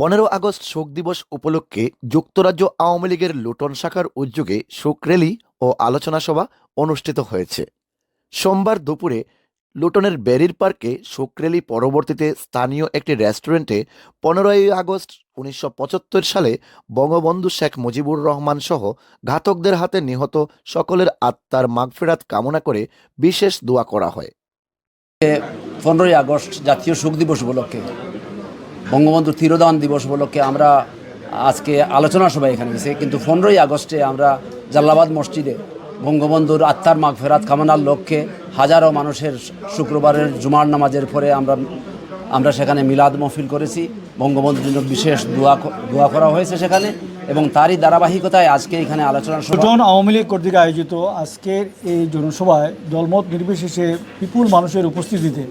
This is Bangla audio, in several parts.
পনেরো আগস্ট শোক দিবস উপলক্ষে যুক্তরাজ্য আওয়ামী লীগের লুটন শাখার উদ্যোগে শোক র্যালি ও আলোচনা সভা অনুষ্ঠিত হয়েছে। সোমবার দুপুরে লুটনের বেরির পার্কে শোক র্যালি পরবর্তীতে স্থানীয় একটি রেস্টুরেন্টে পনেরোই আগস্ট উনিশশো পঁচাত্তর সালে বঙ্গবন্ধু শেখ মুজিবুর রহমান সহ ঘাতকদের হাতে নিহত সকলের আত্মার মাগফেরাত কামনা করে বিশেষ দোয়া করা হয়। পনেরোই আগস্ট জাতীয় শোক দিবস উপলক্ষে বঙ্গবন্ধু তিরোদান দিবস উপলক্ষে আমরা আজকে আলোচনা সভা এখানে গেছি কিন্তু পনেরোই আগস্টে আমরা জাল্লাবাদ মসজিদে বঙ্গবন্ধুর আত্মার মাগ ফেরাত কামনার লক্ষ্যে হাজারো মানুষের শুক্রবারের জুমার নামাজের পরে আমরা আমরা সেখানে মিলাদ মহফিল করেছি। বঙ্গবন্ধুর জন্য বিশেষ দোয়া দোয়া করা হয়েছে সেখানে এবং তারই ধারাবাহিকতায় আজকে এখানে আলোচনা সুজন আওয়ামী লীগ কর্তৃক আয়োজিত আজকের এই জনসভায় দলমত নির্বিশেষে বিপুল মানুষের উপস্থিতিতে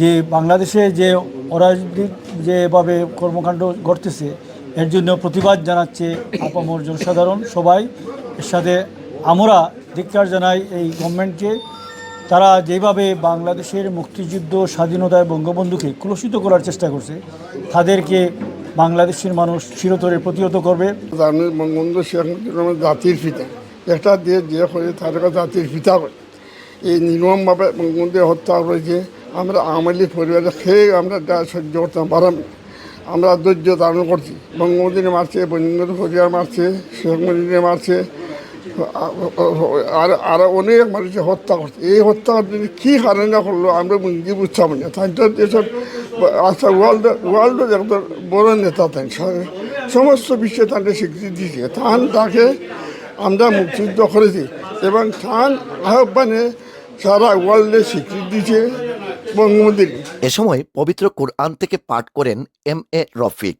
যে বাংলাদেশে যে অরাজনৈতিক যেভাবে কর্মকাণ্ড ঘটতেছে, এর জন্য প্রতিবাদ জানাচ্ছে আপামর জনসাধারণ সবাই। এর সাথে আমরা ধিক্কার জানাই এই গভর্নমেন্টকে। তারা যেভাবে বাংলাদেশের মুক্তিযুদ্ধ স্বাধীনতায় বঙ্গবন্ধুকে কলুষিত করার চেষ্টা করছে, তাদেরকে বাংলাদেশের মানুষ চিরতরে প্রতিহত করবে। জানি বঙ্গবন্ধু জাতির পিতা। একটা দেশ যে করে তাদেরকে জাতির পিতা এই নির্মমভাবে বঙ্গবন্ধু হত্যা করেছে। আমরা আওয়ামী পরিবারে খেয়ে আমরা যা সহ্য করতাম পারাম আমরা ধৈর্য ধারণ করছি। বঙ্গবন্ধুরে মারছে বঙ্গবন্ধু পরিবার মারছে শেখ মুজিবুরে মারছে আর আর অনেক মানুষের হত্যা করছে। এই হত্যা যদি কী কারণে করল আমরা বুঝতে বুঝতাম না। তাই দেশের আচ্ছা ওয়ার্ল্ড ওয়ার্ল্ড একদম বড় নেতা তাই সমস্ত বিশ্বে তাকে স্বীকৃতি দিয়েছে। তান তাকে আমরা মুক্তিযুদ্ধ করেছি এবং তান আহ্বানে সারা ওয়ার্ল্ডে স্বীকৃতি দিয়েছে। বঙ্গবন্ধুকে এ সময় পবিত্র কোরআন থেকে পাঠ করেন এম এ রফিক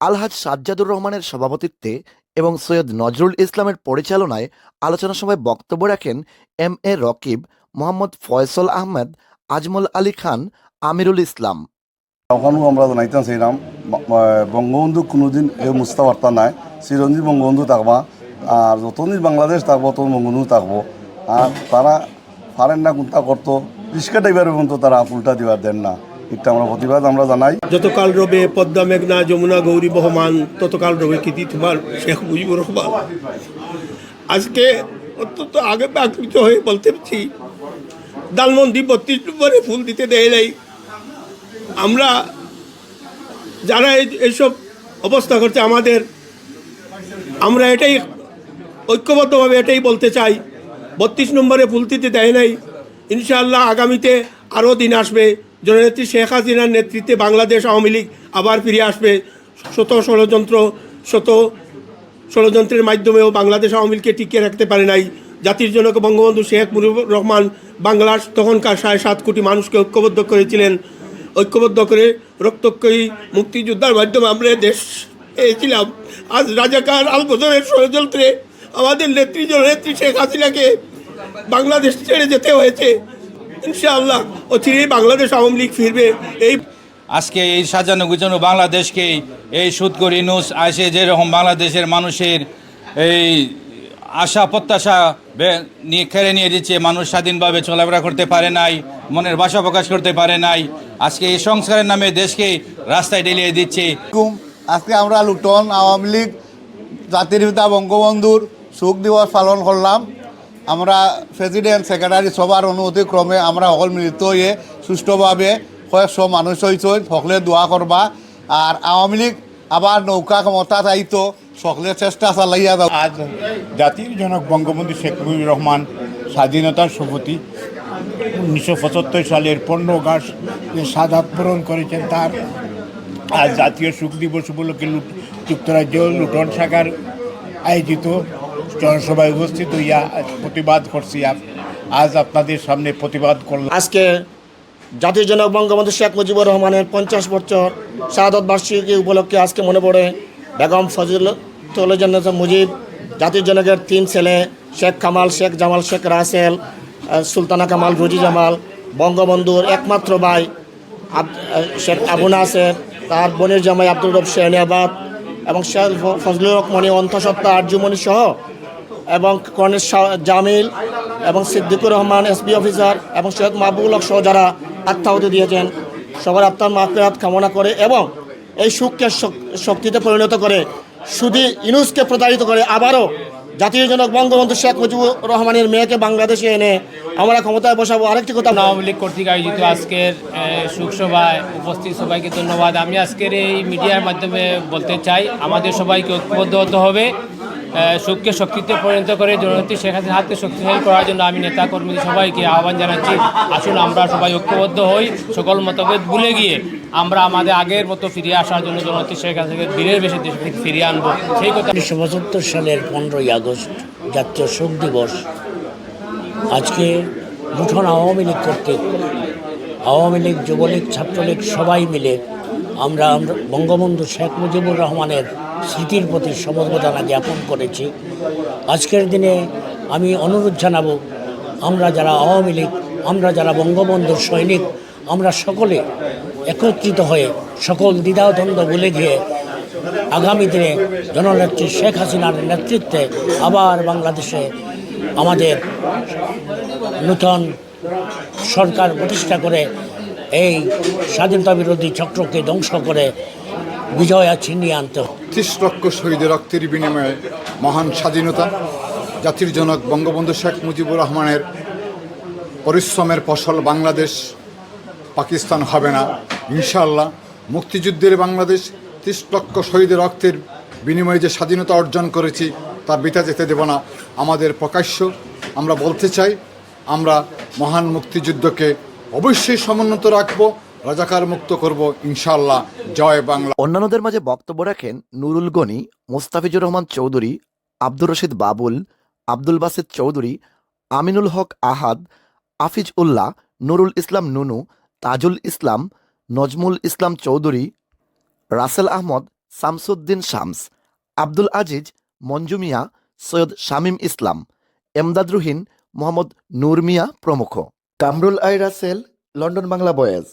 আলহাজ সাজ্জাদুর রহমানের সভাপতিত্বে এবং সৈয়দ নজরুল ইসলামের পরিচালনায় আলোচনা সভায় বক্তব্য রাখেন এম এ রকিব মোহাম্মদ ফয়সল আহমেদ আজমল আলী খান আমিরুল ইসলাম। তখনও আমরা জানাইতাম সেইরাম বঙ্গবন্ধু কোনোদিন এ মুস্তা বার্তা নাই চিরঞ্জীব বঙ্গবন্ধু থাকবা আর যতদিন বাংলাদেশ থাকব তখন বঙ্গবন্ধু থাকব। আর তারা পারেন না, কোনটা করতো? রিক্সা ড্রাইভার পর্যন্ত তারা উল্টা দিবার দেন না। এটা আমরা প্রতিবাদ, আমরা জানাই। যতকাল রবে পদ্মা মেঘনা, যমুনা, গৌরী, বহমান, ততকাল রবে কীর্তি তোমার শেখ মুজিবুর রহমান। আজকে অত্যন্ত আগে আকৃত হয়ে বলতে পারছি দালমন্দি বত্রিশ নম্বরে ফুল দিতে দেয় নাই। আমরা যারা এই- এইসব অবস্থা করছে আমাদের, আমরা এটাই ঐক্যবদ্ধভাবে এটাই বলতে চাই। বত্রিশ নম্বরে ফুল দিতে দেয় নাই। ইনশাআল্লাহ আগামীতে আরও দিন আসবে। জননেত্রী শেখ হাসিনার নেতৃত্বে বাংলাদেশ আওয়ামী লীগ আবার ফিরে আসবে। শত ষড়যন্ত্র, শত ষড়যন্ত্রের মাধ্যমেও বাংলাদেশ আওয়ামী লীগকে টিকিয়ে রাখতে পারে নাই। জাতির জনক বঙ্গবন্ধু শেখ মুজিবুর রহমান বাংলার তখনকার সাড়ে সাত কোটি মানুষকে ঐক্যবদ্ধ করেছিলেন। ঐক্যবদ্ধ করে রক্তক্ষয়ী মুক্তিযোদ্ধার মাধ্যমে আমরা দেশ পেয়েছিলাম। আজ রাজাকার আল ষড়যন্ত্রে আমাদের নেত্রী জননেত্রী শেখ হাসিনাকে বাংলাদেশ ছেড়ে যেতে হয়েছে। ইনশাআল্লাহ অচিরেই বাংলাদেশ আওয়ামী লীগ ফিরবে। এই আজকে এই সাজানো গুজানো বাংলাদেশকে এই সুৎকর নুস আসে যেরকম বাংলাদেশের মানুষের এই আশা প্রত্যাশা নিয়ে খেড়ে নিয়ে দিচ্ছে। মানুষ স্বাধীনভাবে চলাফেরা করতে পারে নাই মনের ভাষা প্রকাশ করতে পারে নাই। আজকে এই সংস্কারের নামে দেশকে রাস্তায় ঢেলিয়ে দিচ্ছে। আজকে আমরা লুটন আওয়ামী লীগ জাতির পিতা বঙ্গবন্ধুর শোক দিবস পালন করলাম। আমরা প্রেসিডেন্ট সেক্রেটারি সবার অনুমতি ক্রমে আমরা সকল মিলিত হয়ে সুষ্ঠুভাবে কয়েকশো মানুষ হয়েছে সকলে দোয়া করবা। আর আওয়ামী লীগ আবার নৌকা ক্ষমতা চাইতো, সকলে চেষ্টা চালাইয়া দাও আজ জাতির জনক বঙ্গবন্ধু শেখ মুজিবুর রহমান স্বাধীনতার শপথি। উনিশশো পঁচাত্তর সালের পনেরো আগস্ট যে সাদাত পূরণ করেছেন তার। আজ জাতীয় শোক দিবস উপলক্ষে যুক্তরাজ্য লুটন শাখার আয়োজিত জনসভায় উপস্থিত হইয়া প্রতিবাদ করছি। আজ আপনাদের সামনে প্রতিবাদ করলাম। আজকে জাতির জনক বঙ্গবন্ধু শেখ মুজিবুর রহমানের পঞ্চাশ বছর শাহাদত বার্ষিকী উপলক্ষে আজকে মনে পড়ে বেগম ফজিলতুল্লাহ মুজিব, জাতির জনকের তিন ছেলে, শেখ কামাল, শেখ জামাল, শেখ রাসেল সুলতানা কামাল, রুজি জামাল, বঙ্গবন্ধুর একমাত্র ভাই শেখ আবু নাসের, তার বোনের জামাই আব্দুল রব শেহনিয়াবাদ এবং শেখ ফ- ফজলুল হক অন্তঃসত্ত্বা আর্যমণি সহ এবং কর্নেল জামিল এবং সিদ্দিকুর রহমান এসপি অফিসার এবং সৈয়দ মাহবুবুল হক সহ যারা আত্মাহুতি দিয়েছেন, সবার আত্মার মাফেরাত কামনা করে এবং এই সুখকে শক্তিতে পরিণত করে শুধু ইনুসকে প্রতারিত করে আবারও জাতীয় জনক বঙ্গবন্ধু শেখ মুজিবুর রহমানের মেয়েকে বাংলাদেশে এনে আমরা ক্ষমতায় বসাবো। আরেকটি কথা আওয়ামী লীগ কর্তৃক আয়োজিত আজকের শোকসভায় উপস্থিত সবাইকে ধন্যবাদ। আমি আজকের এই মিডিয়ার মাধ্যমে বলতে চাই, আমাদের সবাইকে ঐক্যবদ্ধ হতে হবে। সুখকে শক্তিতে পরিণত করে জননেত্রী শেখ হাসিনার হাতকে শক্তিশালী করার জন্য আমি নেতা কর্মী সবাইকে আহ্বান জানাচ্ছি। আসুন আমরা সবাই ঐক্যবদ্ধ হই, সকল মতভেদ ভুলে গিয়ে আমরা আমাদের আগের মতো ফিরিয়ে আসার জন্য জননেত্রী শেখ হাসিনাকে দিনের বেশি দেশ থেকে ফিরিয়ে আনব। সেই কথা উনিশশো পঁচাত্তর সালের পনেরোই আগস্ট জাতীয় শোক দিবস। আজকে লুঠন আওয়ামী লীগ কর্তৃক আওয়ামী লীগ, যুবলীগ, ছাত্রলীগ সবাই মিলে আমরা বঙ্গবন্ধু শেখ মুজিবুর রহমানের স্মৃতির প্রতি সমবেদনা জ্ঞাপন করেছি। আজকের দিনে আমি অনুরোধ জানাব, আমরা যারা আওয়ামী লীগ, আমরা যারা বঙ্গবন্ধুর সৈনিক, আমরা সকলে একত্রিত হয়ে সকল দ্বিধাদ্বন্দ্ব ভুলে গিয়ে আগামী দিনে জননেত্রী শেখ হাসিনার নেতৃত্বে আবার বাংলাদেশে আমাদের নূতন সরকার প্রতিষ্ঠা করে এই স্বাধীনতা বিরোধী চক্রকে ধ্বংস করে বিজয়া ছিনিয়ে আনতে ত্রিশ লক্ষ শহীদের রক্তের বিনিময়ে মহান স্বাধীনতা, জাতির জনক বঙ্গবন্ধু শেখ মুজিবুর রহমানের পরিশ্রমের ফসল বাংলাদেশ, পাকিস্তান হবে না। ইনশাআল্লাহ মুক্তিযুদ্ধের বাংলাদেশ ত্রিশ লক্ষ শহীদের রক্তের বিনিময়ে যে স্বাধীনতা অর্জন করেছি, তা বিতা যেতে দেব না। আমাদের প্রকাশ্য আমরা বলতে চাই, আমরা মহান মুক্তিযুদ্ধকে অবশ্যই সমুন্নত রাখব, রাজাকার মুক্ত করব ইনশাল্লাহ জয় বাংলা। অন্যান্যদের মাঝে বক্তব্য রাখেন নুরুল গনি, মোস্তাফিজুর রহমান চৌধুরী, আব্দুর রশিদ বাবুল, আব্দুল বাসিদ চৌধুরী, আমিনুল হক আহাদ, আফিজ উল্লাহ, নুরুল ইসলাম নুনু, তাজুল ইসলাম, নজমুল ইসলাম চৌধুরী, রাসেল আহমদ, শামসুদ্দিন শামস, আব্দুল আজিজ, মঞ্জু মিয়া, সৈয়দ শামীম ইসলাম, এমদাদ রুহিন, মোহাম্মদ নূর মিয়া প্রমুখ। Kamrul I Rasel London Bangla boys.